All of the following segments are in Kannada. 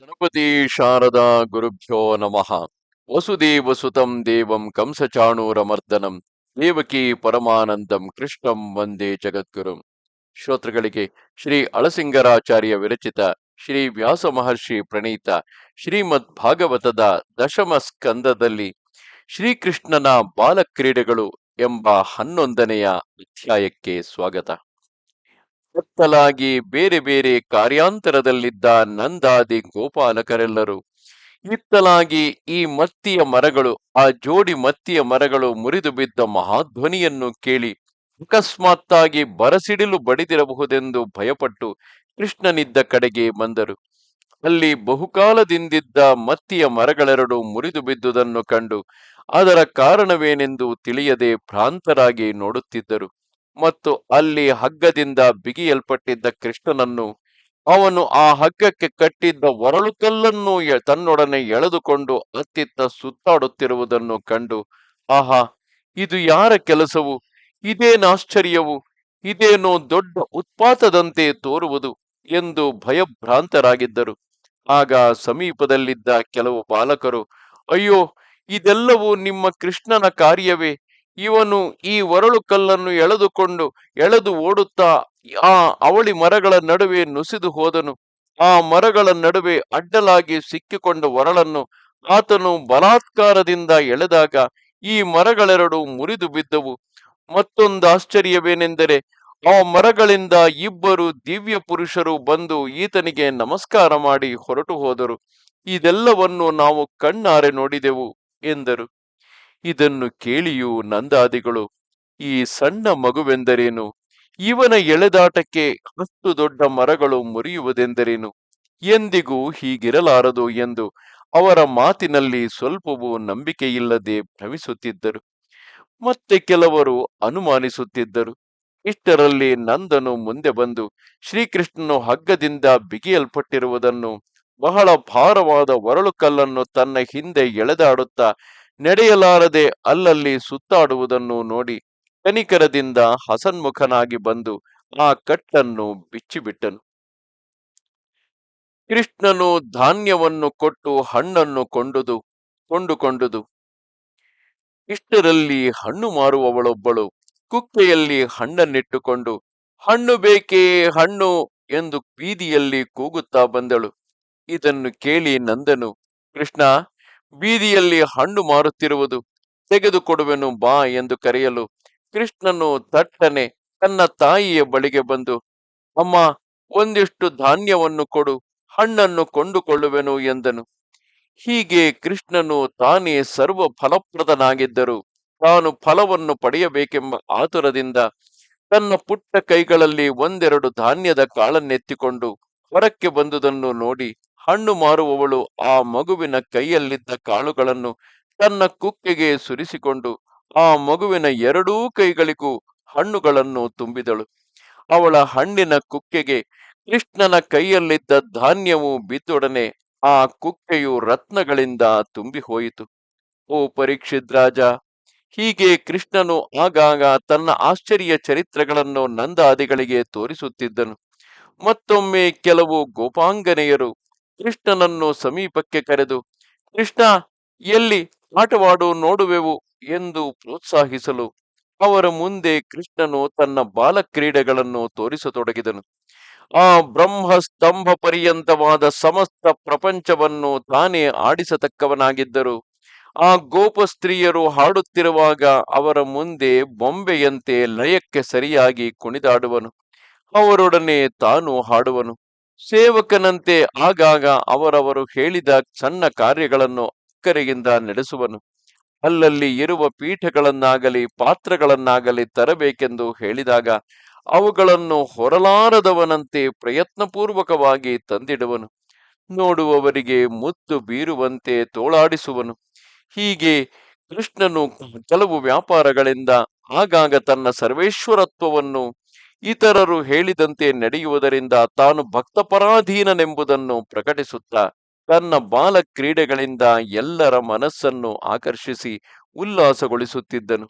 ಗಣಪತಿ ಶಾರದಾ ಗುರುಭ್ಯೋ ನಮಃ. ವಸುದೇವ ಸುತಂ ದೇವಂ ಕಂಸಚಾಣೂರಮರ್ದನಂ. ದೇವಕಿ ಪರಮಾನಂದಂ ಕೃಷ್ಣಂ ವಂದೇ ಜಗದ್ಗುರುಂ. ಶ್ರೋತೃಗಳಿಗೆ ಶ್ರೀ ಅಳಸಿಂಗರಾಚಾರ್ಯ ವಿರಚಿತ ಶ್ರೀ ವ್ಯಾಸ ಮಹರ್ಷಿ ಪ್ರಣೀತ ಶ್ರೀಮದ್ ಭಾಗವತದ ದಶಮ ಸ್ಕಂದದಲ್ಲಿ ಶ್ರೀಕೃಷ್ಣನ ಬಾಲಕ್ರೀಡೆಗಳು ಎಂಬ ಹನ್ನೊಂದನೆಯ ಅಧ್ಯಾಯಕ್ಕೆ ಸ್ವಾಗತ. ಕತ್ತಲಾಗಿ ಬೇರೆ ಬೇರೆ ಕಾರ್ಯಾಂತರದಲ್ಲಿದ್ದ ನಂದಾದಿ ಗೋಪಾಲಕರೆಲ್ಲರೂ ಇತ್ತಲಾಗಿ ಈ ಮತ್ತಿಯ ಮರಗಳು, ಆ ಜೋಡಿ ಮತ್ತಿಯ ಮರಗಳು ಮುರಿದು ಬಿದ್ದ ಮಹಾಧ್ವನಿಯನ್ನು ಕೇಳಿ ಅಕಸ್ಮಾತ್ತಾಗಿ ಬರಸಿಡಿಲು ಬಡಿದಿರಬಹುದೆಂದು ಭಯಪಟ್ಟು ಕೃಷ್ಣನಿದ್ದ ಕಡೆಗೆ ಬಂದರು. ಅಲ್ಲಿ ಬಹುಕಾಲದಿಂದಿದ್ದ ಮತ್ತಿಯ ಮರಗಳೆರಡು ಮುರಿದು ಬಿದ್ದುದನ್ನು ಕಂಡು ಅದರ ಕಾರಣವೇನೆಂದು ತಿಳಿಯದೆ ಭ್ರಾಂತರಾಗಿ ನೋಡುತ್ತಿದ್ದರು. ಮತ್ತು ಅಲ್ಲಿ ಹಗ್ಗದಿಂದ ಬಿಗಿಯಲ್ಪಟ್ಟಿದ್ದ ಕೃಷ್ಣನನ್ನು ಅವನು ಆ ಹಗ್ಗಕ್ಕೆ ಕಟ್ಟಿದ್ದ ಒರಳು ಕಲ್ಲನ್ನು ತನ್ನೊಡನೆ ಎಳೆದುಕೊಂಡು ಅತ್ತಿತ್ತ ಸುತ್ತಾಡುತ್ತಿರುವುದನ್ನು ಕಂಡು, ಆಹಾ, ಇದು ಯಾರ ಕೆಲಸವು? ಇದೇನಾಶ್ಚರ್ಯವು ಇದೇನೋ ದೊಡ್ಡ ಉತ್ಪಾತದಂತೆ ತೋರುವುದು? ಎಂದು ಭಯಭ್ರಾಂತರಾಗಿದ್ದರು. ಆಗ ಸಮೀಪದಲ್ಲಿದ್ದ ಕೆಲವು ಬಾಲಕರು, ಅಯ್ಯೋ, ಇದೆಲ್ಲವೂ ನಿಮ್ಮ ಕೃಷ್ಣನ ಕಾರ್ಯವೇ? ಇವನು ಈ ಒರಳು ಕಲ್ಲನ್ನು ಎಳೆದುಕೊಂಡು ಎಳೆದು ಓಡುತ್ತಾ, ಆ ಅವಳಿ ಮರಗಳ ನಡುವೆ ನುಸಿದು ಹೋದನು. ಆ ಮರಗಳ ನಡುವೆ ಅಡ್ಡಲಾಗಿ ಸಿಕ್ಕಿಕೊಂಡ ಒರಳನ್ನು ಆತನು ಬಲಾತ್ಕಾರದಿಂದ ಎಳೆದಾಗ ಈ ಮರಗಳೆರಡು ಮುರಿದು ಬಿದ್ದವು. ಮತ್ತೊಂದು ಆಶ್ಚರ್ಯವೇನೆಂದರೆ, ಆ ಮರಗಳಿಂದ ಇಬ್ಬರು ದಿವ್ಯ ಪುರುಷರು ಬಂದು ಈತನಿಗೆ ನಮಸ್ಕಾರ ಮಾಡಿ ಹೊರಟು ಹೋದರು. ಇದೆಲ್ಲವನ್ನು ನಾವು ಕಣ್ಣಾರೆ ನೋಡಿದೆವು ಎಂದರು. ಇದನ್ನು ಕೇಳಿಯೂ ನಂದಾದಿಗಳು, ಈ ಸಣ್ಣ ಮಗುವೆಂದರೇನು? ಇವನ ಎಳೆದಾಟಕ್ಕೆ ಅಷ್ಟು ದೊಡ್ಡ ಮರಗಳು ಮುರಿಯುವುದೆಂದರೇನು? ಎಂದಿಗೂ ಹೀಗಿರಲಾರದು ಎಂದು ಅವರ ಮಾತಿನಲ್ಲಿ ಸ್ವಲ್ಪವೂ ನಂಬಿಕೆಯಿಲ್ಲದೆ ಭ್ರಮಿಸುತ್ತಿದ್ದರು ಮತ್ತೆ ಕೆಲವರು ಅನುಮಾನಿಸುತ್ತಿದ್ದರು. ಇಷ್ಟರಲ್ಲಿ ನಂದನು ಮುಂದೆ ಬಂದು ಶ್ರೀಕೃಷ್ಣನು ಹಗ್ಗದಿಂದ ಬಿಗಿಯಲ್ಪಟ್ಟಿರುವುದನ್ನು, ಬಹಳ ಭಾರವಾದ ಒರಳು ಕಲ್ಲನ್ನು ತನ್ನ ಹಿಂದೆ ಎಳೆದಾಡುತ್ತಾ ನಡೆಯಲಾರದೆ ಅಲ್ಲಲ್ಲಿ ಸುತ್ತಾಡುವುದನ್ನು ನೋಡಿ ಕನಿಕರದಿಂದ ಹಸನ್ಮುಖನಾಗಿ ಬಂದು ಆ ಕಟ್ಟನ್ನು ಬಿಚ್ಚಿಬಿಟ್ಟನು. ಕೃಷ್ಣನು ಧಾನ್ಯವನ್ನು ಕೊಟ್ಟು ಹಣ್ಣನ್ನು ಕೊಂಡುದು, ಕೊಂಡುಕೊಂಡುದು. ಇಷ್ಟರಲ್ಲಿ ಹಣ್ಣು ಮಾರುವವಳೊಬ್ಬಳು ಕುಕ್ಕೆಯಲ್ಲಿ ಹಣ್ಣನ್ನಿಟ್ಟುಕೊಂಡು, ಹಣ್ಣು ಬೇಕೇ ಹಣ್ಣು ಎಂದು ಬೀದಿಯಲ್ಲಿ ಕೂಗುತ್ತಾ ಬಂದಳು. ಇದನ್ನು ಕೇಳಿ ನಂದನು, ಕೃಷ್ಣ ಬೀದಿಯಲ್ಲಿ ಹಣ್ಣು ಮಾರುತ್ತಿರುವುದು ತೆಗೆದುಕೊಡುವೆನು ಬಾ ಎಂದು ಕರೆಯಲು ಕೃಷ್ಣನು ತಟ್ಟನೆ ತನ್ನ ತಾಯಿಯ ಬಳಿಗೆ ಬಂದು, ಅಮ್ಮ, ಒಂದಿಷ್ಟು ಧಾನ್ಯವನ್ನು ಕೊಡು, ಹಣ್ಣನ್ನು ಕೊಂಡುಕೊಳ್ಳುವೆನು ಎಂದನು. ಹೀಗೆ ಕೃಷ್ಣನು ತಾನೇ ಸರ್ವ ಫಲಪ್ರದನಾಗಿದ್ದರು ತಾನು ಫಲವನ್ನು ಪಡೆಯಬೇಕೆಂಬ ಆತುರದಿಂದ ತನ್ನ ಪುಟ್ಟ ಕೈಗಳಲ್ಲಿ ಒಂದೆರಡು ಧಾನ್ಯದ ಕಾಳನ್ನೆತ್ತಿಕೊಂಡು ಹೊರಕ್ಕೆ ಬಂದುದನ್ನು ನೋಡಿ ಹಣ್ಣು ಮಾರುವವಳು ಆ ಮಗುವಿನ ಕೈಯಲ್ಲಿದ್ದ ಕಾಳುಗಳನ್ನು ತನ್ನ ಕುಕ್ಕೆಗೆ ಸುರಿಸಿಕೊಂಡು ಆ ಮಗುವಿನ ಎರಡೂ ಕೈಗಳಿಗೂ ಹಣ್ಣುಗಳನ್ನು ತುಂಬಿದಳು. ಅವಳ ಹಣ್ಣಿನ ಕುಕ್ಕೆಗೆ ಕೃಷ್ಣನ ಕೈಯಲ್ಲಿದ್ದ ಧಾನ್ಯವು ಬಿದ್ದೊಡನೆ ಆ ಕುಕ್ಕೆಯು ರತ್ನಗಳಿಂದ ತುಂಬಿ ಹೋಯಿತು ಓ ಪರೀಕ್ಷಿತ್ ರಾಜ, ಹೀಗೆ ಕೃಷ್ಣನು ಆಗಾಗ ತನ್ನ ಆಶ್ಚರ್ಯ ಚರಿತ್ರೆಗಳನ್ನು ನಂದಾದಿಗಳಿಗೆ ತೋರಿಸುತ್ತಿದ್ದನು. ಮತ್ತೊಮ್ಮೆ ಕೆಲವು ಗೋಪಾಂಗನೆಯರು ಕೃಷ್ಣನನ್ನು ಸಮೀಪಕ್ಕೆ ಕರೆದು, ಕೃಷ್ಣ, ಎಲ್ಲಿ ಆಟವಾಡು ನೋಡುವೆವು? ಎಂದು ಪ್ರೋತ್ಸಾಹಿಸಲು ಅವರ ಮುಂದೆ ಕೃಷ್ಣನು ತನ್ನ ಬಾಲಕ್ರೀಡೆಗಳನ್ನು ತೋರಿಸತೊಡಗಿದನು. ಆ ಬ್ರಹ್ಮ ಸ್ತಂಭ ಪರ್ಯಂತವಾದ ಸಮಸ್ತ ಪ್ರಪಂಚವನ್ನು ತಾನೇ ಆಡಿಸತಕ್ಕವನಾಗಿದ್ದರು. ಆ ಗೋಪ ಸ್ತ್ರೀಯರು ಹಾಡುತ್ತಿರುವಾಗ ಅವರ ಮುಂದೆ ಬೊಂಬೆಯಂತೆ ಲಯಕ್ಕೆ ಸರಿಯಾಗಿ ಕುಣಿದಾಡುವನು. ಅವರೊಡನೆ ತಾನು ಹಾಡುವನು. ಸೇವಕನಂತೆ ಆಗಾಗ ಅವರವರು ಹೇಳಿದ ಸಣ್ಣ ಕಾರ್ಯಗಳನ್ನು ಅಕ್ಕರೆಯಿಂದ ನಡೆಸುವನು. ಅಲ್ಲಲ್ಲಿ ಇರುವ ಪೀಠಗಳನ್ನಾಗಲಿ ಪಾತ್ರಗಳನ್ನಾಗಲಿ ತರಬೇಕೆಂದು ಹೇಳಿದಾಗ ಅವುಗಳನ್ನು ಹೊರಲಾರದವನಂತೆ ಪ್ರಯತ್ನಪೂರ್ವಕವಾಗಿ ತಂದಿಡುವನು. ನೋಡುವವರಿಗೆ ಮುತ್ತು ಬೀರುವಂತೆ ತೋಳಾಡಿಸುವನು. ಹೀಗೆ ಕೃಷ್ಣನು ಕೆಲವು ವ್ಯಾಪಾರಗಳಿಂದ ಆಗಾಗ ತನ್ನ ಸರ್ವೇಶ್ವರತ್ವವನ್ನು ಇತರರು ಹೇಳಿದಂತೆ ನಡೆಯುವುದರಿಂದ ತಾನು ಭಕ್ತಪರಾಧೀನನೆಂಬುದನ್ನು ಪ್ರಕಟಿಸುತ್ತಾ ತನ್ನ ಬಾಲ ಕ್ರೀಡೆಗಳಿಂದ ಎಲ್ಲರ ಮನಸ್ಸನ್ನು ಆಕರ್ಷಿಸಿ ಉಲ್ಲಾಸಗೊಳಿಸುತ್ತಿದ್ದನು.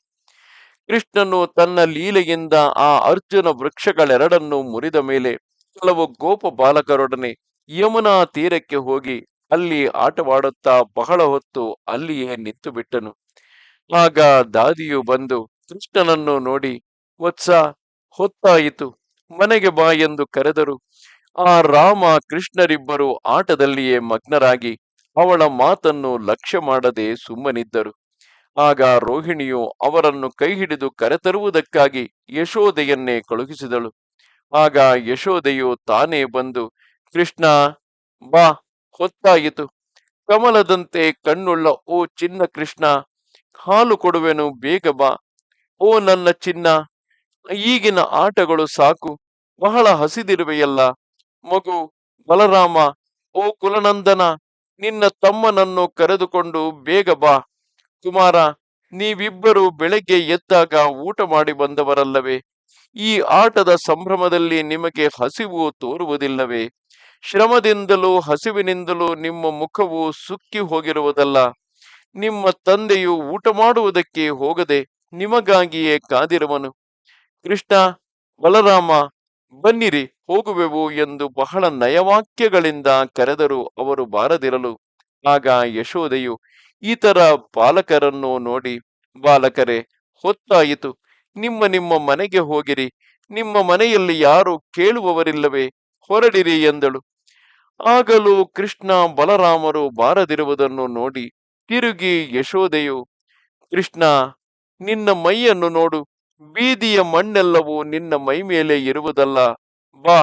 ಕೃಷ್ಣನು ತನ್ನ ಲೀಲೆಯಿಂದ ಆ ಅರ್ಜುನ ವೃಕ್ಷಗಳೆರಡನ್ನು ಮುರಿದ ಮೇಲೆ ಕೆಲವು ಗೋಪ ಬಾಲಕರೊಡನೆ ಯಮುನಾ ತೀರಕ್ಕೆ ಹೋಗಿ ಅಲ್ಲಿ ಆಟವಾಡುತ್ತಾ ಬಹಳ ಹೊತ್ತು ಅಲ್ಲಿಯೇ ನಿಂತು ಬಿಟ್ಟನು ಆಗ ದಾದಿಯು ಬಂದು ಕೃಷ್ಣನನ್ನು ನೋಡಿ, ವತ್ಸ ಹೊತ್ತಾಯಿತು. ಮನೆಗೆ ಬಾ ಎಂದು ಕರೆದರು. ಆ ರಾಮ ಕೃಷ್ಣರಿಬ್ಬರು ಆಟದಲ್ಲಿಯೇ ಮಗ್ನರಾಗಿ ಅವಳ ಮಾತನ್ನು ಲಕ್ಷ್ಯ ಮಾಡದೆ ಸುಮ್ಮನಿದ್ದರು. ಆಗ ರೋಹಿಣಿಯು ಅವರನ್ನು ಕೈ ಹಿಡಿದು ಕರೆತರುವುದಕ್ಕಾಗಿ ಯಶೋದೆಯನ್ನೇ ಕಳುಹಿಸಿದಳು. ಆಗ ಯಶೋದೆಯು ತಾನೇ ಬಂದು, ಕೃಷ್ಣ, ಬಾ, ಹೊತ್ತಾಯಿತು. ಕಮಲದಂತೆ ಕಣ್ಣುಳ್ಳ ಓ ಚಿನ್ನ ಕೃಷ್ಣ, ಹಾಲು ಕೊಡುವೆನು, ಬೇಗ ಬಾ. ಓ ನನ್ನ ಚಿನ್ನ ಈಗಿನ ಆಟಗಳು ಸಾಕು. ಬಹಳ ಹಸಿದಿರುವೆಯಲ್ಲ. ಮಗು ಬಲರಾಮ, ಓ ಕುಲನಂದನ, ನಿನ್ನ ತಮ್ಮನನ್ನು ಕರೆದುಕೊಂಡು ಬೇಗ ಬಾ. ಕುಮಾರ, ನೀವಿಬ್ಬರು ಬೆಳಗ್ಗೆ ಎದ್ದಾಗ ಊಟ ಮಾಡಿ ಬಂದವರಲ್ಲವೇ? ಈ ಆಟದ ಸಂಭ್ರಮದಲ್ಲಿ ನಿಮಗೆ ಹಸಿವು ತೋರುವುದಿಲ್ಲವೇ? ಶ್ರಮದಿಂದಲೂ ಹಸಿವಿನಿಂದಲೂ ನಿಮ್ಮ ಮುಖವು ಸುಕ್ಕಿ ಹೋಗಿರುವುದಲ್ಲ. ನಿಮ್ಮ ತಂದೆಯು ಊಟ ಮಾಡುವುದಕ್ಕೆ ಹೋಗದೆ ನಿಮಗಾಗಿಯೇ ಕಾದಿರುವನು. ಕೃಷ್ಣ, ಬಲರಾಮ, ಬನ್ನಿರಿ, ಹೋಗುವೆವು ಎಂದು ಬಹಳ ನಯವಾಕ್ಯಗಳಿಂದ ಕರೆದರು ಅವರು ಬಾರದಿರಲು. ಆಗ ಯಶೋದೆಯು ಇತರ ಬಾಲಕರನ್ನು ನೋಡಿ, ಬಾಲಕರೇ, ಹೊತ್ತಾಯಿತು. ನಿಮ್ಮ ನಿಮ್ಮ ಮನೆಗೆ ಹೋಗಿರಿ. ನಿಮ್ಮ ಮನೆಯಲ್ಲಿ ಯಾರು ಕೇಳುವವರಿಲ್ಲವೇ, ಹೊರಡಿರಿ ಎಂದಳು. ಆಗಲೂ ಕೃಷ್ಣ, ಬಲರಾಮರು ಬಾರದಿರುವುದನ್ನು ನೋಡಿ, ತಿರುಗಿ ಯಶೋದೆಯು, ಕೃಷ್ಣ, ನಿನ್ನ ಮೈಯನ್ನು ನೋಡು. ಬೀದಿಯ ಮಣ್ಣೆಲ್ಲವೂ ನಿನ್ನ ಮೈ ಮೇಲೆ ಇರುವುದಲ್ಲ. ಬಾ,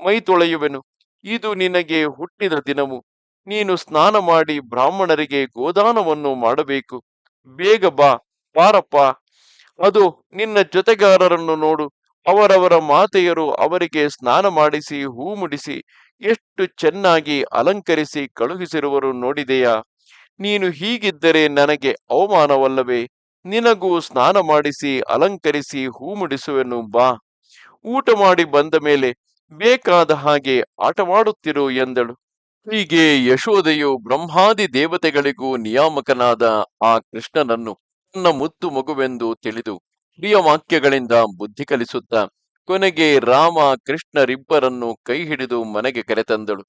ಮೈ ತೊಳೆಯುವೆನು. ಇದು ನಿನಗೆ ಹುಟ್ಟಿದ ದಿನವು. ನೀನು ಸ್ನಾನ ಮಾಡಿ ಬ್ರಾಹ್ಮಣರಿಗೆ ಗೋದಾನವನ್ನು ಮಾಡಬೇಕು. ಬೇಗ ಬಾ ಪಾರಪ್ಪ ಅದು ನಿನ್ನ ಜೊತೆಗಾರರನ್ನು ನೋಡು. ಅವರವರ ಮಾತೆಯರು ಅವರಿಗೆ ಸ್ನಾನ ಮಾಡಿಸಿ, ಹೂ ಮುಡಿಸಿ, ಎಷ್ಟು ಚೆನ್ನಾಗಿ ಅಲಂಕರಿಸಿ, ಕಳುಹಿಸಿರುವರು ನೋಡಿದೆಯಾ? ನೀನು ಹೀಗಿದ್ದರೆ ನನಗೆ ಅವಮಾನವಲ್ಲವೇ? ನಿನಗೂ ಸ್ನಾನ ಮಾಡಿಸಿ, ಅಲಂಕರಿಸಿ, ಹೂ ಮುಡಿಸುವೆನು, ಬಾ. ಊಟ ಮಾಡಿ ಬಂದ ಮೇಲೆ ಬೇಕಾದ ಹಾಗೆ ಆಟವಾಡುತ್ತಿರು ಎಂದಳು. ಹೀಗೆ ಯಶೋದೆಯು ಬ್ರಹ್ಮಾದಿ ದೇವತೆಗಳಿಗೂ ನಿಯಾಮಕನಾದ ಆ ಕೃಷ್ಣನನ್ನು ತನ್ನ ಮುತ್ತು ಮಗುವೆಂದು ತಿಳಿದು ಪ್ರಿಯ ವಾಕ್ಯಗಳಿಂದ ಬುದ್ಧಿ ಕಲಿಸುತ್ತ ಕೊನೆಗೆ ರಾಮ ಕೃಷ್ಣರಿಬ್ಬರನ್ನು ಕೈ ಹಿಡಿದು ಮನೆಗೆ ಕರೆತಂದಳು.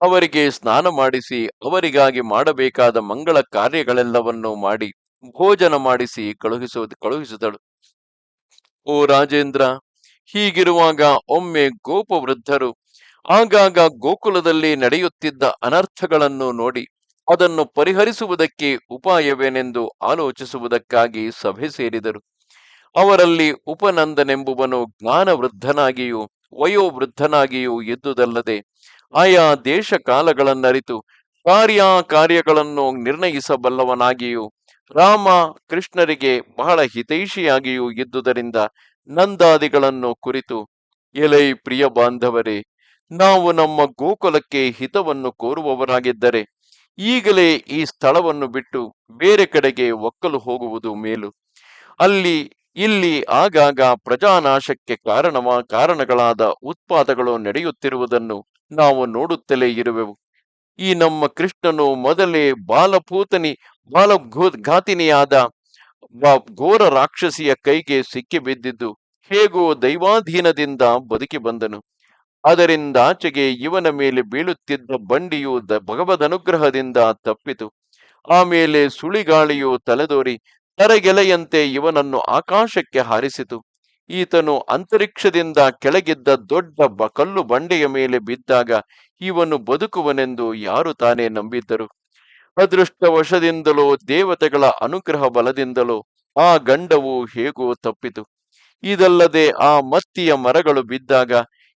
ಅವರಿಗೆ ಸ್ನಾನ ಮಾಡಿಸಿ ಅವರಿಗಾಗಿ ಮಾಡಬೇಕಾದ ಮಂಗಳ ಕಾರ್ಯಗಳೆಲ್ಲವನ್ನೂ ಮಾಡಿ ಭೋಜನ ಮಾಡಿಸಿ ಕಳುಹಿಸು ಕಳುಹಿಸಿದಳು. ಓ ರಾಜೇಂದ್ರ, ಹೀಗಿರುವಾಗ ಒಮ್ಮೆ ಗೋಪವೃದ್ಧರು ಆಗಾಗ ಗೋಕುಲದಲ್ಲಿ ನಡೆಯುತ್ತಿದ್ದ ಅನರ್ಥಗಳನ್ನು ನೋಡಿ ಅದನ್ನು ಪರಿಹರಿಸುವುದಕ್ಕೆ ಉಪಾಯವೇನೆಂದು ಆಲೋಚಿಸುವುದಕ್ಕಾಗಿ ಸಭೆ ಸೇರಿದರು. ಅವರಲ್ಲಿ ಉಪನಂದನೆಂಬುವನು ಜ್ಞಾನವೃದ್ಧನಾಗಿಯೂ ವಯೋವೃದ್ಧನಾಗಿಯೂ ಇದ್ದುದಲ್ಲದೆ ಆಯಾ ದೇಶ ಕಾಲಗಳನ್ನರಿತು ಕಾರ್ಯ ಕಾರ್ಯಗಳನ್ನು ನಿರ್ಣಯಿಸಬಲ್ಲವನಾಗಿಯೂ ರಾಮ ಕೃಷ್ಣರಿಗೆ ಬಹಳ ಹಿತೈಷಿಯಾಗಿಯೂ ಇದ್ದುದರಿಂದ ನಂದಾದಿಗಳನ್ನು ಕುರಿತು, ಎಲೈ ಪ್ರಿಯ ಬಾಂಧವರೇ, ನಾವು ನಮ್ಮ ಗೋಕುಲಕ್ಕೆ ಹಿತವನ್ನು ಕೋರುವವರಾಗಿದ್ದರೆ, ಈಗಲೇ ಈ ಸ್ಥಳವನ್ನು ಬಿಟ್ಟು ಬೇರೆ ಕಡೆಗೆ ಒಕ್ಕಲು ಹೋಗುವುದು ಮೇಲು. ಅಲ್ಲಿ, ಇಲ್ಲಿ ಆಗಾಗ ಪ್ರಜಾನಾಶಕ್ಕೆ ಕಾರಣವ, ಕಾರಣಗಳಾದ ಉತ್ಪಾದಗಳು ನಡೆಯುತ್ತಿರುವುದನ್ನು ನಾವು ನೋಡುತ್ತಲೇ ಇರುವೆವು. ಈ ನಮ್ಮ ಕೃಷ್ಣನು ಮೊದಲೇ ಬಾಲಪೂತನಿ ಬಾಲ ಘಾತಿನಿಯಾದ ಘೋರ ರಾಕ್ಷಸಿಯ ಕೈಗೆ ಸಿಕ್ಕಿ ಬಿದ್ದಿದ್ದು ಹೇಗೋ ದೈವಾಧೀನದಿಂದ ಬದುಕಿ ಬಂದನು. ಅದರಿಂದಾಚೆಗೆ ಇವನ ಮೇಲೆ ಬೀಳುತ್ತಿದ್ದ ಬಂಡಿಯು ದ ಭಗವದನುಗ್ರಹದಿಂದ ತಪ್ಪಿತು. ಆಮೇಲೆ ಸುಳಿಗಾಳಿಯು ತಲೆದೋರಿ ತರಗೆಲೆಯಂತೆ ಇವನನ್ನು ಆಕಾಶಕ್ಕೆ ಹಾರಿಸಿತು. ಈತನು ಅಂತರಿಕ್ಷದಿಂದ ಕೆಳಗಿದ್ದ ದೊಡ್ಡ ಬ ಕಲ್ಲು ಬಂಡೆಯ ಮೇಲೆ ಬಿದ್ದಾಗ ಇವನು ಬದುಕುವನೆಂದು ಯಾರು ತಾನೇ ನಂಬಿದ್ದರು. ಅದೃಷ್ಟವಶದಿಂದಲೋ, ದೇವತೆಗಳ ಅನುಗ್ರಹ ಬಲದಿಂದಲೋ ಆ ಗಂಡವು ಹೇಗೋ ತಪ್ಪಿತು. ಇದಲ್ಲದೆ ಆ ಮತ್ತಿಯ ಮರಗಳು ಬಿದ್ದಾಗ,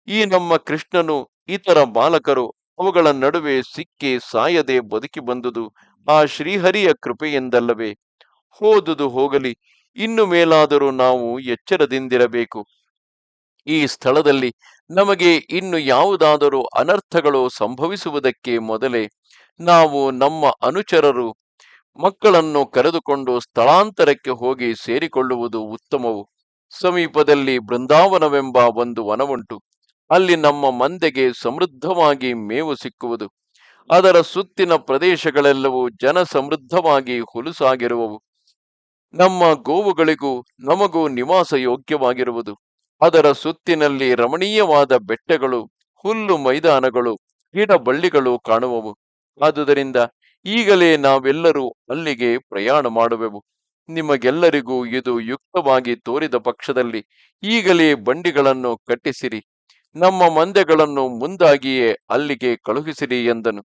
ಈ ನಮ್ಮ ಕೃಷ್ಣನು, ಇತರ ಬಾಲಕರು ಅವುಗಳ ನಡುವೆ ಸಿಕ್ಕಿ ಸಾಯದೆ ಬದುಕಿ ಬಂದುದು, ಆ ಶ್ರೀಹರಿಯ ಕೃಪೆಯಿಂದಲ್ಲವೇ. ಹೋದುದು ಹೋಗಲಿ, ಇನ್ನು ಮೇಲಾದರೂ ನಾವು ಎಚ್ಚರದಿಂದಿರಬೇಕು. ಈ ಸ್ಥಳದಲ್ಲಿ ನಮಗೆ ಇನ್ನು ಯಾವುದಾದರೂ ಅನರ್ಥಗಳು ಸಂಭವಿಸುವುದಕ್ಕೆ ಮೊದಲೇ ನಾವು ನಮ್ಮ ಅನುಚರರು ಮಕ್ಕಳನ್ನು ಕರೆದುಕೊಂಡು ಸ್ಥಳಾಂತರಕ್ಕೆ ಹೋಗಿ ಸೇರಿಕೊಳ್ಳುವುದು ಉತ್ತಮವು. ಸಮೀಪದಲ್ಲಿ ಬೃಂದಾವನವೆಂಬ ಒಂದು ವನವುಂಟು. ಅಲ್ಲಿ ನಮ್ಮ ಮಂದೆಗೆ ಸಮೃದ್ಧವಾಗಿ ಮೇವು ಸಿಕ್ಕುವುದು. ಅದರ ಸುತ್ತಿನ ಪ್ರದೇಶಗಳೆಲ್ಲವೂ ಜನ ಸಮೃದ್ಧವಾಗಿ ಹುಲುಸಾಗಿರುವವು. ನಮ್ಮ ಗೋವುಗಳಿಗೂ ನಮಗೂ ನಿವಾಸ ಯೋಗ್ಯವಾಗಿರುವುದು. ಅದರ ಸುತ್ತಿನಲ್ಲಿ ರಮಣೀಯವಾದ ಬೆಟ್ಟಗಳು, ಹುಲ್ಲು ಮೈದಾನಗಳು ಗಿಡ ಬಳ್ಳಿಗಳು ಕಾಣುವವು. ಆದುದರಿಂದ ಈಗಲೇ ನಾವೆಲ್ಲರೂ ಅಲ್ಲಿಗೆ ಪ್ರಯಾಣ ಮಾಡುವೆವು. ನಿಮಗೆಲ್ಲರಿಗೂ ಇದು ಯುಕ್ತವಾಗಿ ತೋರಿದ ಪಕ್ಷದಲ್ಲಿ ಈಗಲೇ ಬಂಡಿಗಳನ್ನು ಕಟ್ಟಿಸಿರಿ. ನಮ್ಮ ಮಂದೆಗಳನ್ನು ಮುಂದಾಗಿಯೇ ಅಲ್ಲಿಗೆ ಕಳುಹಿಸಿರಿ ಎಂದನು.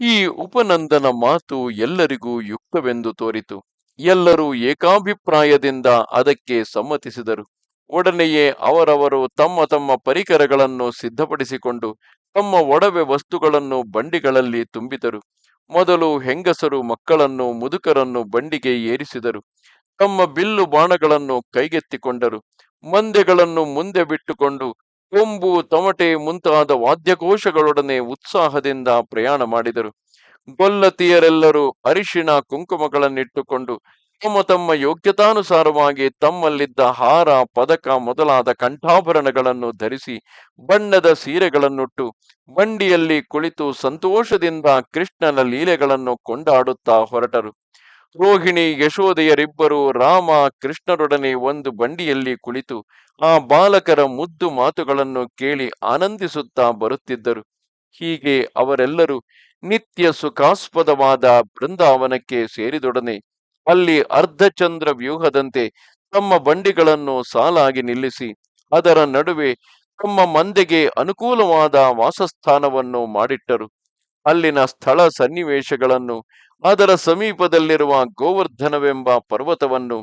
ಈ ಉಪನಂದನ ಮಾತು ಎಲ್ಲರಿಗೂ ಯುಕ್ತವೆಂದು ತೋರಿತು. ಎಲ್ಲರೂ ಏಕಾಭಿಪ್ರಾಯದಿಂದ ಅದಕ್ಕೆ ಸಮ್ಮತಿಸಿದರು. ಒಡನೆಯೇ ಅವರವರು ತಮ್ಮ ತಮ್ಮ ಪರಿಕರಗಳನ್ನು ಸಿದ್ಧಪಡಿಸಿಕೊಂಡು ತಮ್ಮ ಒಡವೆ ವಸ್ತುಗಳನ್ನು ಬಂಡಿಗಳಲ್ಲಿ ತುಂಬಿದರು. ಮೊದಲು ಹೆಂಗಸರು ಮಕ್ಕಳನ್ನು ಮುದುಕರನ್ನು ಬಂಡಿಗೆ ಏರಿಸಿದರು. ತಮ್ಮ ಬಿಲ್ಲು ಬಾಣಗಳನ್ನು ಕೈಗೆತ್ತಿಕೊಂಡರು. ಮಂದೆಗಳನ್ನು ಮುಂದೆ ಬಿಟ್ಟುಕೊಂಡು ಕೊಂಬು, ತಮಟೆ ಮುಂತಾದ ವಾದ್ಯಕೋಶಗಳೊಡನೆ ಉತ್ಸಾಹದಿಂದ ಪ್ರಯಾಣ ಮಾಡಿದರು. ಗೊಲ್ಲತಿಯರೆಲ್ಲರೂ ಅರಿಶಿಣ ಕುಂಕುಮಗಳನ್ನಿಟ್ಟುಕೊಂಡು ತಮ್ಮ ತಮ್ಮ ಯೋಗ್ಯತಾನುಸಾರವಾಗಿ ತಮ್ಮಲ್ಲಿದ್ದ ಹಾರ, ಪದಕ ಮೊದಲಾದ ಕಂಠಾಭರಣಗಳನ್ನು ಧರಿಸಿ ಬಣ್ಣದ ಸೀರೆಗಳನ್ನುಟ್ಟು ಬಂಡಿಯಲ್ಲಿ ಕುಳಿತು ಸಂತೋಷದಿಂದ ಕೃಷ್ಣನ ಲೀಲೆಗಳನ್ನು ಕೊಂಡಾಡುತ್ತಾ ಹೊರಟರು. ರೋಹಿಣಿ ಯಶೋದೆಯರಿಬ್ಬರು ರಾಮ, ಕೃಷ್ಣರೊಡನೆ ಒಂದು ಬಂಡಿಯಲ್ಲಿ ಕುಳಿತು ಆ ಬಾಲಕರ ಮುದ್ದು ಮಾತುಗಳನ್ನು ಕೇಳಿ ಆನಂದಿಸುತ್ತಾ ಬರುತ್ತಿದ್ದರು. ಹೀಗೆ ಅವರೆಲ್ಲರೂ ನಿತ್ಯ ಸುಖಾಸ್ಪದವಾದ ಬೃಂದಾವನಕ್ಕೆ ಸೇರಿದೊಡನೆ ಅಲ್ಲಿ ಅರ್ಧಚಂದ್ರ ವ್ಯೂಹದಂತೆ ತಮ್ಮ ಬಂಡಿಗಳನ್ನು ಸಾಲಾಗಿ ನಿಲ್ಲಿಸಿ, ಅದರ ನಡುವೆ ತಮ್ಮ ಮಂದೆಗೆ ಅನುಕೂಲವಾದ ವಾಸಸ್ಥಾನವನ್ನು ಮಾಡಿಟ್ಟರು. ಅಲ್ಲಿನ ಸ್ಥಳ ಸನ್ನಿವೇಶಗಳನ್ನು, ಅದರ ಸಮೀಪದಲ್ಲಿರುವ ಗೋವರ್ಧನವೆಂಬ ಪರ್ವತವನ್ನು,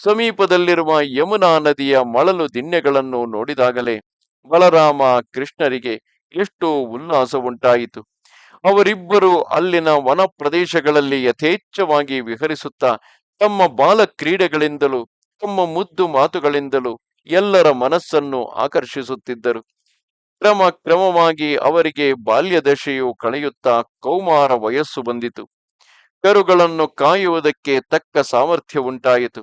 ಸಮೀಪದಲ್ಲಿರುವ ಯಮುನಾ ನದಿಯ ಮಳಲು ದಿನ್ನೆಗಳನ್ನು ನೋಡಿದಾಗಲೇ ಬಲರಾಮ ಕೃಷ್ಣರಿಗೆ ಎಷ್ಟು ಉಲ್ಲಾಸ ಉಂಟಾಯಿತು ಅವರಿಬ್ಬರು ಅಲ್ಲಿನ ವನ ಪ್ರದೇಶಗಳಲ್ಲಿ ಯಥೇಚ್ಛವಾಗಿ ವಿಹರಿಸುತ್ತಾ ತಮ್ಮ ಬಾಲ ಕ್ರೀಡೆಗಳಿಂದಲೂ ತಮ್ಮ ಮುದ್ದು ಮಾತುಗಳಿಂದಲೂ ಎಲ್ಲರ ಮನಸ್ಸನ್ನು ಆಕರ್ಷಿಸುತ್ತಿದ್ದರು. ಕ್ರಮ ಕ್ರಮವಾಗಿ ಅವರಿಗೆ ಬಾಲ್ಯದಶೆಯು ಕಳೆಯುತ್ತಾ ಕೌಮಾರ ವಯಸ್ಸು ಬಂದಿತು. ಕರುಗಳನ್ನು ಕಾಯುವುದಕ್ಕೆ ತಕ್ಕ ಸಾಮರ್ಥ್ಯ ಉಂಟಾಯಿತು.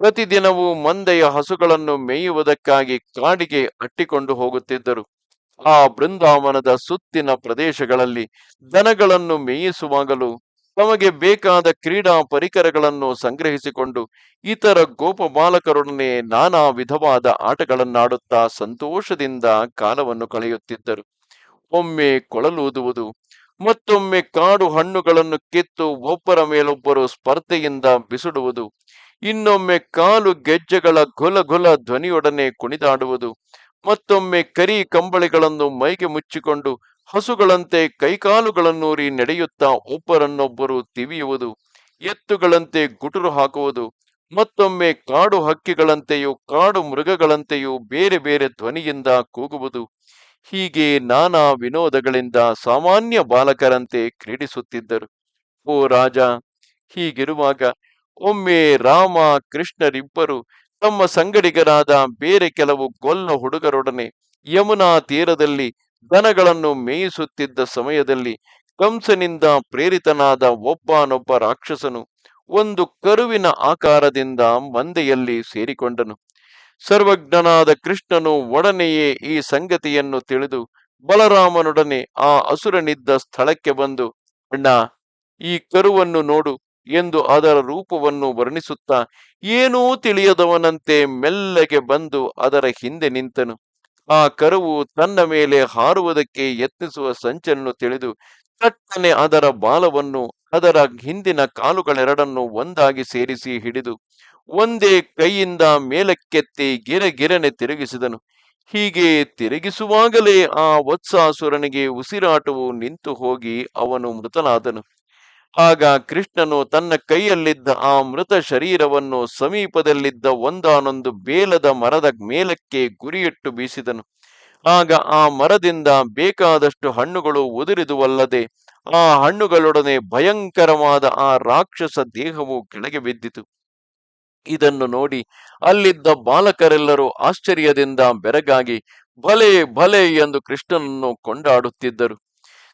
ಪ್ರತಿದಿನವೂ ಮಂದೆಯ ಹಸುಗಳನ್ನು ಮೇಯುವುದಕ್ಕಾಗಿ ಕಾಡಿಗೆ ಅಟ್ಟಿಕೊಂಡು ಹೋಗುತ್ತಿದ್ದರು. ಆ ಬೃಂದಾವನದ ಸುತ್ತಿನ ಪ್ರದೇಶಗಳಲ್ಲಿ ದನಗಳನ್ನು ಮೇಯಿಸುವಾಗಲೂ ತಮಗೆ ಬೇಕಾದ ಕ್ರೀಡಾ ಪರಿಕರಗಳನ್ನು ಸಂಗ್ರಹಿಸಿಕೊಂಡು ಇತರ ಗೋಪ ಬಾಲಕರೊಡನೆ ನಾನಾ ವಿಧವಾದ ಆಟಗಳನ್ನಾಡುತ್ತಾ ಸಂತೋಷದಿಂದ ಕಾಲವನ್ನು ಕಳೆಯುತ್ತಿದ್ದರು. ಒಮ್ಮೆ ಕೊಳಲೂದುವುದು, ಮತ್ತೊಮ್ಮೆ ಕಾಡು ಹಣ್ಣುಗಳನ್ನು ಕಿತ್ತು ಒಬ್ಬರ ಮೇಲೊಬ್ಬರು ಸ್ಪರ್ಧೆಯಿಂದ ಬಿಸಿಡುವುದು, ಇನ್ನೊಮ್ಮೆ ಕಾಲು ಗೆಜ್ಜೆಗಳ ಘುಲ ಘುಲ ಧ್ವನಿಯೊಡನೆ ಕುಣಿದಾಡುವುದು ಮತ್ತೊಮ್ಮೆ ಕರಿ ಕಂಬಳಿಗಳನ್ನು ಮೈಗೆ ಮುಚ್ಚಿಕೊಂಡು ಹಸುಗಳಂತೆ ಕೈಕಾಲುಗಳನ್ನೂರಿ ನಡೆಯುತ್ತಾ ಒಬ್ಬರನ್ನೊಬ್ಬರು ತಿವಿಯುವುದು, ಎತ್ತುಗಳಂತೆ ಗುಟುರು ಹಾಕುವುದು, ಮತ್ತೊಮ್ಮೆ ಕಾಡು ಹಕ್ಕಿಗಳಂತೆಯೂ ಕಾಡು ಮೃಗಗಳಂತೆಯೂ ಬೇರೆ ಬೇರೆ ಧ್ವನಿಯಿಂದ ಕೂಗುವುದು. ಹೀಗೆ ನಾನಾ ವಿನೋದಗಳಿಂದ ಸಾಮಾನ್ಯ ಬಾಲಕರಂತೆ ಕ್ರೀಡಿಸುತ್ತಿದ್ದರು. ಓ ರಾಜ, ಹೀಗಿರುವಾಗ ಒಮ್ಮೆ ರಾಮ ಕೃಷ್ಣರಿಬ್ಬರು ತಮ್ಮ ಸಂಗಡಿಗರಾದ ಬೇರೆ ಕೆಲವು ಗೊಲ್ಲ ಹುಡುಗರೊಡನೆ ಯಮುನಾ ತೀರದಲ್ಲಿ ದನಗಳನ್ನು ಮೇಯಿಸುತ್ತಿದ್ದ ಸಮಯದಲ್ಲಿ ಕಂಸನಿಂದ ಪ್ರೇರಿತನಾದ ಒಬ್ಬನೊಬ್ಬ ರಾಕ್ಷಸನು ಒಂದು ಕರುವಿನ ಆಕಾರದಿಂದ ಮಂದೆಯಲ್ಲಿ ಸೇರಿಕೊಂಡನು. ಸರ್ವಜ್ಞನಾದ ಕೃಷ್ಣನು ಒಡನೆಯೇ ಈ ಸಂಗತಿಯನ್ನು ತಿಳಿದು ಬಲರಾಮನೊಡನೆ ಆ ಅಸುರನಿದ್ದ ಸ್ಥಳಕ್ಕೆ ಬಂದು, ಅಣ್ಣ, ಈ ಕರುವನ್ನು ನೋಡು ಎಂದು ಅದರ ರೂಪವನ್ನು ವರ್ಣಿಸುತ್ತಾ, ಏನೂ ತಿಳಿಯದವನಂತೆ ಮೆಲ್ಲಗೆ ಬಂದು ಅದರ ಹಿಂದೆ ನಿಂತನು. ಆ ಕರುವು ತನ್ನ ಮೇಲೆ ಹಾರುವುದಕ್ಕೆ ಯತ್ನಿಸುವ ಸಂಚನ್ನು ತಿಳಿದು ತಟ್ಟನೆ ಅದರ ಬಾಲವನ್ನು ಅದರ ಹಿಂದಿನ ಕಾಲುಗಳೆರಡನ್ನು ಒಂದಾಗಿ ಸೇರಿಸಿ ಹಿಡಿದು, ಒಂದೇ ಕೈಯಿಂದ ಮೇಲಕ್ಕೆತ್ತಿ ಗಿರಗಿರನೆ ತಿರುಗಿಸಿದನು. ಹೀಗೆ ತಿರುಗಿಸುವಾಗಲೇ ಆ ವತ್ಸಾಸುರನಿಗೆ ಉಸಿರಾಟವು ನಿಂತು ಹೋಗಿ ಅವನು ಮೃತನಾದನು. ಆಗ ಕೃಷ್ಣನು ತನ್ನ ಕೈಯಲ್ಲಿದ್ದ ಆ ಮೃತ ಶರೀರವನ್ನು ಸಮೀಪದಲ್ಲಿದ್ದ ಒಂದಾನೊಂದು ಬೇಲದ ಮರದ ಮೇಲಕ್ಕೆ ಗುರಿಯಿಟ್ಟು ಬೀಸಿದನು. ಆಗ ಆ ಮರದಿಂದ ಬೇಕಾದಷ್ಟು ಹಣ್ಣುಗಳು ಉದುರಿದುವಲ್ಲದೆ ಆ ಹಣ್ಣುಗಳೊಡನೆ ಭಯಂಕರವಾದ ಆ ರಾಕ್ಷಸ ದೇಹವು ಕೆಳಗೆ ಬಿದ್ದಿತು. ಇದನ್ನು ನೋಡಿ ಅಲ್ಲಿದ್ದ ಬಾಲಕರೆಲ್ಲರೂ ಆಶ್ಚರ್ಯದಿಂದ ಬೆರಗಾಗಿ, ಭಲೆ ಭಲೆ ಎಂದು ಕೃಷ್ಣನನ್ನು ಕೊಂಡಾಡುತ್ತಿದ್ದರು.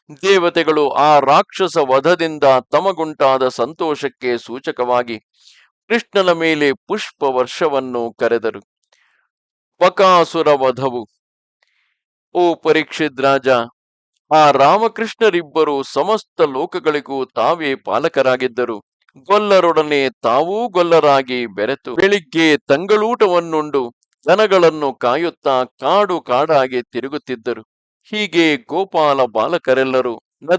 ದೇವತೆಗಳು ಆ ರಾಕ್ಷಸ ವಧದಿಂದ ತಮಗುಂಟಾದ ಸಂತೋಷಕ್ಕೆ ಸೂಚಕವಾಗಿ ಕೃಷ್ಣನ ಮೇಲೆ ಪುಷ್ಪ ವರ್ಷವನ್ನು ಕರೆದರು. ಪಕಾಸುರ ವಧವು. ಓ ಪರೀಕ್ಷಿತ್ ರಾಜ, ಆ ರಾಮಕೃಷ್ಣರಿಬ್ಬರು ಸಮಸ್ತ ಲೋಕಗಳಿಗೂ ತಾವೇ ಪಾಲಕರಾಗಿದ್ದರು. ಗೊಲ್ಲರೊಡನೆ ತಾವೂ ಗೊಲ್ಲರಾಗಿ ಬೆರೆತು ಬೆಳಿಗ್ಗೆ ತಂಗಳೂಟವನ್ನುಂಡು ದನಗಳನ್ನು ಕಾಯುತ್ತಾ ಕಾಡು ಕಾಡಾಗಿ ತಿರುಗುತ್ತಿದ್ದರು. ಹೀಗೆ ಗೋಪಾಲ ಬಾಲಕರೆಲ್ಲರೂ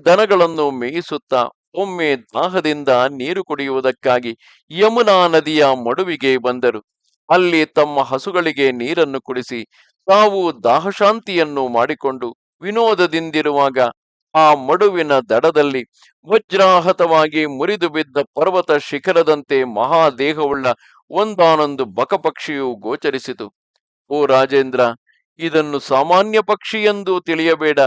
ದನಗಳನ್ನು ಮೇಯಿಸುತ್ತಾ ಒಮ್ಮೆ ದಾಹದಿಂದ ನೀರು ಕುಡಿಯುವುದಕ್ಕಾಗಿ ಯಮುನಾ ನದಿಯ ಮಡುವಿಗೆ ಬಂದರು. ಅಲ್ಲಿ ತಮ್ಮ ಹಸುಗಳಿಗೆ ನೀರನ್ನು ಕುಡಿಸಿ ತಾವು ದಾಹಶಾಂತಿಯನ್ನು ಮಾಡಿಕೊಂಡು ವಿನೋದದಿಂದಿರುವಾಗ ಆ ಮಡುವಿನ ದಡದಲ್ಲಿ ವಜ್ರಾಹತವಾಗಿ ಮುರಿದು ಬಿದ್ದ ಪರ್ವತ ಶಿಖರದಂತೆ ಮಹಾದೇಹವುಳ್ಳ ಒಂದಾನೊಂದು ಬಕಪಕ್ಷಿಯು ಗೋಚರಿಸಿತು. ಓ ರಾಜೇಂದ್ರ ಇದನ್ನು ಸಾಮಾನ್ಯ ಪಕ್ಷಿ ಎಂದು ತಿಳಿಯಬೇಡ.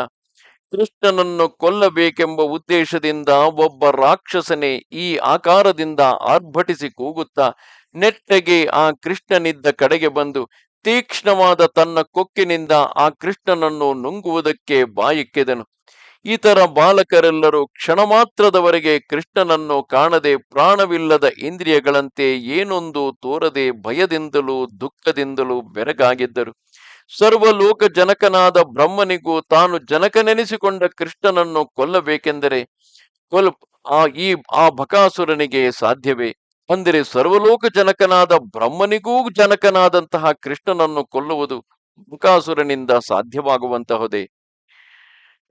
ಕೃಷ್ಣನನ್ನು ಕೊಲ್ಲಬೇಕೆಂಬ ಉದ್ದೇಶದಿಂದ ಒಬ್ಬ ರಾಕ್ಷಸನೇ ಈ ಆಕಾರದಿಂದ ಆರ್ಭಟಿಸಿ ಕೂಗುತ್ತಾ ನೆಟ್ಟಗೆ ಆ ಕೃಷ್ಣನಿದ್ದ ಕಡೆಗೆ ಬಂದು ತೀಕ್ಷ್ಣವಾದ ತನ್ನ ಕೊಕ್ಕಿನಿಂದ ಆ ಕೃಷ್ಣನನ್ನು ನುಂಗುವುದಕ್ಕೆ ಬಾಯಿಕ್ಕೆದನು ಇತರ ಬಾಲಕರೆಲ್ಲರೂ ಕ್ಷಣ ಮಾತ್ರದವರೆಗೆ ಕೃಷ್ಣನನ್ನು ಕಾಣದೆ ಪ್ರಾಣವಿಲ್ಲದ ಇಂದ್ರಿಯಗಳಂತೆ ಏನೊಂದು ತೋರದೆ ಭಯದಿಂದಲೂ ದುಃಖದಿಂದಲೂ ಬೆರಗಾಗಿದ್ದರು. ಸರ್ವಲೋಕ ಜನಕನಾದ ಬ್ರಹ್ಮನಿಗೂ ತಾನು ಜನಕನೆನಿಸಿಕೊಂಡ ಕೃಷ್ಣನನ್ನು ಕೊಲ್ಲಬೇಕೆಂದರೆ ಕೊಲ್ ಆ ಈ ಆ ಬಕಾಸುರನಿಗೆ ಸಾಧ್ಯವೇ? ಅಂದರೆ ಸರ್ವಲೋಕ ಜನಕನಾದ ಬ್ರಹ್ಮನಿಗೂ ಜನಕನಾದಂತಹ ಕೃಷ್ಣನನ್ನು ಕೊಲ್ಲುವುದು ಬಕಾಸುರನಿಂದ ಸಾಧ್ಯವಾಗುವಂತಹುದೇ?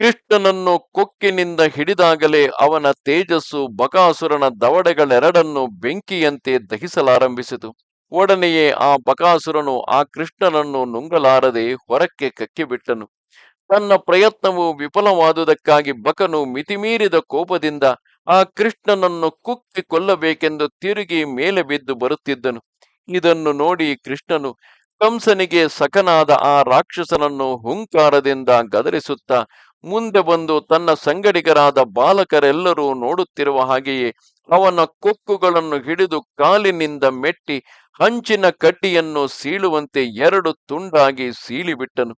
ಕೃಷ್ಣನನ್ನು ಕೊಕ್ಕಿನಿಂದ ಹಿಡಿದಾಗಲೇ ಅವನ ತೇಜಸ್ಸು ಬಕಾಸುರನ ದವಡೆಗಳೆರಡನ್ನು ಬೆಂಕಿಯಂತೆ ದಹಿಸಲಾರಂಭಿಸಿತು. ಒಡನೆಯೇ ಆ ಬಕಾಸುರನು ಆ ಕೃಷ್ಣನನ್ನು ನುಂಗಲಾರದೆ ಹೊರಕ್ಕೆ ಕಕ್ಕಿಬಿಟ್ಟನು. ತನ್ನ ಪ್ರಯತ್ನವು ವಿಫಲವಾದುದಕ್ಕಾಗಿ ಬಕನು ಮಿತಿಮೀರಿದ ಕೋಪದಿಂದ ಆ ಕೃಷ್ಣನನ್ನು ಕುಕ್ಕಿ ಕೊಲ್ಲಬೇಕೆಂದು ತಿರುಗಿ ಮೇಲೆ ಬಿದ್ದು ಬರುತ್ತಿದ್ದನು. ಇದನ್ನು ನೋಡಿ ಕೃಷ್ಣನು ಕಂಸನಿಗೆ ಸಖನಾದ ಆ ರಾಕ್ಷಸನನ್ನು ಹುಂಕಾರದಿಂದ ಗದರಿಸುತ್ತಾ ಮುಂದೆ ಬಂದು ತನ್ನ ಸಂಗಡಿಗರಾದ ಬಾಲಕರೆಲ್ಲರೂ ನೋಡುತ್ತಿರುವ ಹಾಗೆಯೇ ಅವನ ಕೊಕ್ಕುಗಳನ್ನು ಹಿಡಿದು ಕಾಲಿನಿಂದ ಮೆಟ್ಟಿ ಹಂಚಿನ ಕಡ್ಡಿಯನ್ನು ಸೀಳುವಂತೆ ಎರಡು ತುಂಡಾಗಿ ಸೀಳಿಬಿಟ್ಟನು.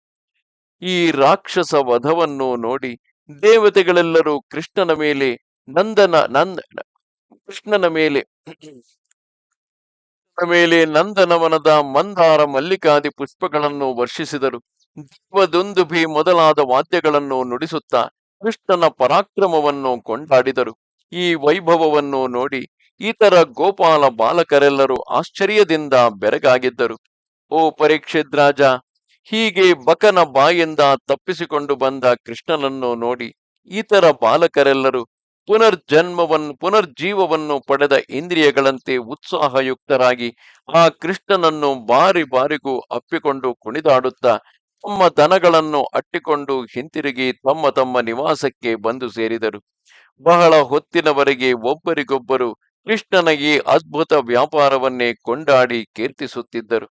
ಈ ರಾಕ್ಷಸ ವಧವನ್ನು ನೋಡಿ ದೇವತೆಗಳೆಲ್ಲರೂ ಕೃಷ್ಣನ ಮೇಲೆ ನಂದನ ನಂದ ಕೃಷ್ಣನ ಮೇಲೆ ಮೇಲೆ ನಂದನವನದ ಮಂದಾರ ಮಲ್ಲಿಕಾದಿ ಪುಷ್ಪಗಳನ್ನು ವರ್ಷಿಸಿದರು. ದೀಪದುಂದುಭಿ ಮೊದಲಾದ ವಾದ್ಯಗಳನ್ನು ನುಡಿಸುತ್ತಾ ಕೃಷ್ಣನ ಪರಾಕ್ರಮವನ್ನು ಕೊಂಡಾಡಿದರು. ಈ ವೈಭವವನ್ನು ನೋಡಿ ಇತರ ಗೋಪಾಲ ಬಾಲಕರೆಲ್ಲರೂ ಆಶ್ಚರ್ಯದಿಂದ ಬೆರಗಾಗಿದ್ದರು. ಓ ಪರೀಕ್ಷಿತ್ ರಾಜ, ಹೀಗೆ ಬಕನ ಬಾಯಿಂದ ತಪ್ಪಿಸಿಕೊಂಡು ಬಂದ ಕೃಷ್ಣನನ್ನು ನೋಡಿ ಇತರ ಬಾಲಕರೆಲ್ಲರೂ ಪುನರ್ಜನ್ಮವನ್ನು ಪುನರ್ಜೀವವನ್ನು ಪಡೆದ ಇಂದ್ರಿಯಗಳಂತೆ ಉತ್ಸಾಹಯುಕ್ತರಾಗಿ ಆ ಕೃಷ್ಣನನ್ನು ಬಾರಿ ಬಾರಿಗೂ ಅಪ್ಪಿಕೊಂಡು ಕುಣಿದಾಡುತ್ತಾ ತಮ್ಮ ದನಗಳನ್ನು ಅಟ್ಟಿಕೊಂಡು ಹಿಂತಿರುಗಿ ತಮ್ಮ ತಮ್ಮ ನಿವಾಸಕ್ಕೆ ಬಂದು ಸೇರಿದರು. ಬಹಳ ಹೊತ್ತಿನವರೆಗೆ ಒಬ್ಬರಿಗೊಬ್ಬರು ಕೃಷ್ಣನ ಈ ಅದ್ಭುತ ವ್ಯಾಪಾರವನ್ನೇ ಕೊಂಡಾಡಿ ಕೀರ್ತಿಸುತ್ತಿದ್ದರು.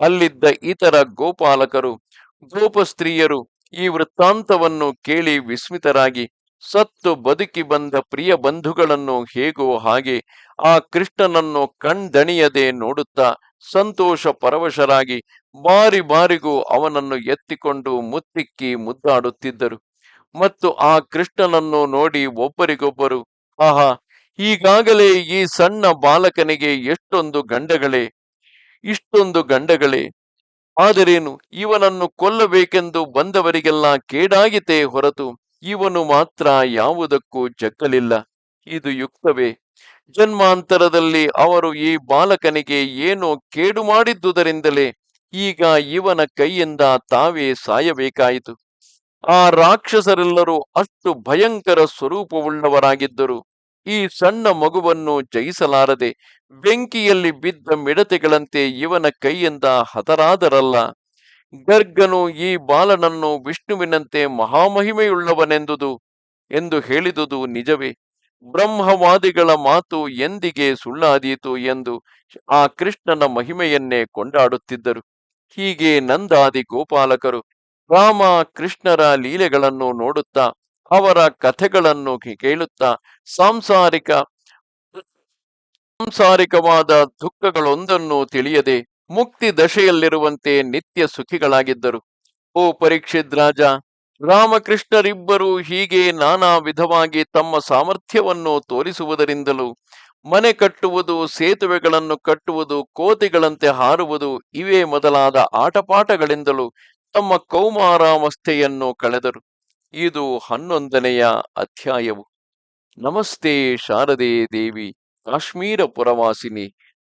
ಅಲ್ಲಿದ್ದ ಇತರ ಗೋಪಾಲಕರು, ಗೋಪಸ್ತ್ರೀಯರು ಈ ವೃತ್ತಾಂತವನ್ನು ಕೇಳಿ ವಿಸ್ಮಿತರಾಗಿ ಸತ್ತು ಬದುಕಿ ಬಂದ ಪ್ರಿಯ ಬಂಧುಗಳನ್ನು ಹೇಗೋ ಹಾಗೆ ಆ ಕೃಷ್ಣನನ್ನು ಕಣ್ದಣಿಯದೆ ನೋಡುತ್ತಾ ಸಂತೋಷ ಪರವಶರಾಗಿ ಬಾರಿ ಬಾರಿಗೂ ಅವನನ್ನು ಎತ್ತಿಕೊಂಡು ಮುತ್ತಿಕ್ಕಿ ಮುದ್ದಾಡುತ್ತಿದ್ದರು. ಮತ್ತು ಆ ಕೃಷ್ಣನನ್ನು ನೋಡಿ ಒಬ್ಬರಿಗೊಬ್ಬರು, ಆಹಾ, ಈಗಾಗಲೇ ಈ ಸಣ್ಣ ಬಾಲಕನಿಗೆ ಎಷ್ಟೊಂದು ಗಂಡಗಳೇ, ಇಷ್ಟೊಂದು ಗಂಡಗಳೇ. ಆದರೇನು ಇವನನ್ನು ಕೊಲ್ಲಬೇಕೆಂದು ಬಂದವರಿಗೆಲ್ಲ ಕೇಡಾಗಿತೇ ಹೊರತು ಇವನು ಮಾತ್ರ ಯಾವುದಕ್ಕೂ ಜಗ್ಗಲಿಲ್ಲ ಇದು ಯುಕ್ತವೇ? ಜನ್ಮಾಂತರದಲ್ಲಿ ಅವರು ಈ ಬಾಲಕನಿಗೆ ಏನೋ ಕೇಡು ಮಾಡಿದ್ದುದರಿಂದಲೇ ಈಗ ಇವನ ಕೈಯಿಂದ ತಾವೇ ಸಾಯಬೇಕಾಯಿತು. ಆ ರಾಕ್ಷಸರೆಲ್ಲರೂ ಅಷ್ಟು ಭಯಂಕರ ಸ್ವರೂಪವುಳ್ಳವರಾಗಿದ್ದರು. ಈ ಸಣ್ಣ ಮಗುವನ್ನು ಜಯಿಸಲಾರದೆ ಬೆಂಕಿಯಲ್ಲಿ ಬಿದ್ದ ಮಿಡತೆಗಳಂತೆ ಇವನ ಕೈಯಿಂದ ಹತರಾದರಲ್ಲ. ಗರ್ಗನು ಈ ಬಾಲನನ್ನು ವಿಷ್ಣುವಿನಂತೆ ಮಹಾಮಹಿಮೆಯುಳ್ಳವನೆಂದುದು ಎಂದು ಹೇಳಿದುದು ನಿಜವೇ. ಬ್ರಹ್ಮವಾದಿಗಳ ಮಾತು ಎಂದಿಗೆ ಸುಳ್ಳಾದೀತು ಎಂದು ಆ ಕೃಷ್ಣನ ಮಹಿಮೆಯನ್ನೇ ಕೊಂಡಾಡುತ್ತಿದ್ದರು. ಹೀಗೆ ನಂದಾದಿ ಗೋಪಾಲಕರು ರಾಮ ಕೃಷ್ಣರ ಲೀಲೆಗಳನ್ನು ನೋಡುತ್ತಾ, ಅವರ ಕಥೆಗಳನ್ನು ಕೇಳುತ್ತಾ, ಸಾಂಸಾರಿಕ, ಸಾಂಸಾರಿಕವಾದ ದುಃಖಗಳೊಂದನ್ನು ತಿಳಿಯದೆ ಮುಕ್ತಿ ದಶೆಯಲ್ಲಿರುವಂತೆ ನಿತ್ಯ ಸುಖಿಗಳಾಗಿದ್ದರು. ಓ ಪರೀಕ್ಷಿತ್ ರಾಜ, ರಾಮಕೃಷ್ಣರಿಬ್ಬರು ಹೀಗೆ ನಾನಾ ವಿಧವಾಗಿ ತಮ್ಮ ಸಾಮರ್ಥ್ಯವನ್ನು ತೋರಿಸುವುದರಿಂದಲೂ, ಮನೆ ಕಟ್ಟುವುದು, ಸೇತುವೆಗಳನ್ನು ಕಟ್ಟುವುದು, ಕೋತಿಗಳಂತೆ ಹಾರುವುದು ಇವೇ ಮೊದಲಾದ ಆಟಪಾಠಗಳಿಂದಲೂ ತಮ್ಮ ಕೌಮಾರಾವಸ್ಥೆಯನ್ನು ಕಳೆದರು. ಇದು ಹನ್ನೊಂದನೆಯ ಅಧ್ಯಾಯವು. ನಮಸ್ತೆ ಶಾರದೆ ದೇವಿ, ಕಾಶ್ಮೀರ ಪುರವಾಸಿನಿ.